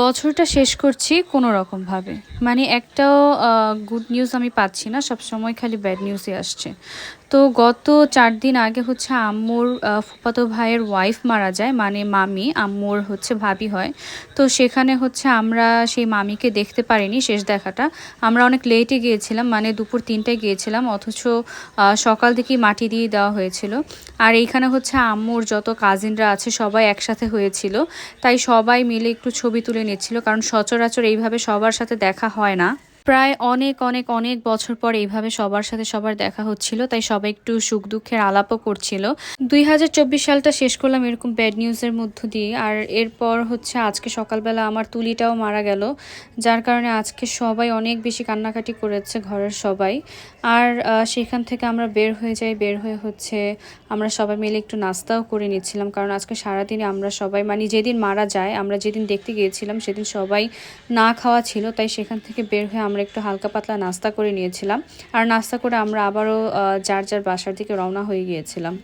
বছরটা শেষ করছি কোনো রকমভাবে মানে একটাও গুড নিউজ আমি পাচ্ছি না সব সময় খালি ব্যাড নিউজই আসছে। তো গত চার দিন আগে হচ্ছে আম্মুর ফুফাতো ভাইয়ের ওয়াইফ মারা যায় মানে মামি, আম্মুর হচ্ছে ভাবি হয়। তো সেখানে হচ্ছে আমরা সেই মামিকে দেখতে পারিনি শেষ দেখাটা। আমরা অনেক লেটে গিয়েছিলাম মানে দুপুর তিনটায় গিয়েছিলাম, অথচ সকাল থেকেই মাটি দিয়ে দেওয়া হয়েছিল। আর এইখানে হচ্ছে আম্মুর যত কাজিনরা আছে সবাই একসাথে হয়েছিল। তাই সবাই মিলে একটু ছবি তুলে নিচ্ছিল কারণ সচরাচর এইভাবে সবার সাথে দেখা হয় না। প্রায় অনেক অনেক অনেক বছর পর এইভাবে সবার সাথে সবার দেখা হচ্ছিল, তাই সবাই একটু সুখ দুঃখের আলাপও করছিল। দুই হাজার চব্বিশ সালটা শেষ করলাম এরকম ব্যাড নিউজের মধ্য দিয়ে, আর এরপর হচ্ছে আজকে সকালবেলা আমার তুলিটাও মারা গেল, যার কারণে আজকে সবাই অনেক বেশি কান্নাকাটি করেছে ঘরের সবাই। আর সেখান থেকে আমরা বের হয়ে যাই, বের হয়ে হচ্ছে আমরা সবাই মিলে একটু নাস্তাও করে নিচ্ছিলাম, কারণ আজকে সারাদিনে আমরা সবাই মানে যেদিন মারা যায়, আমরা যেদিন দেখতে গিয়েছিলাম সেদিন সবাই না খাওয়া ছিল, তাই সেখান থেকে বের হয়ে একটু হালকা পাতলা নাস্তা করে নিয়েছিলাম। আর নাস্তা করে আমরা আবারও যার যার বাসার দিকে রওনা হয়ে গিয়েছিলাম।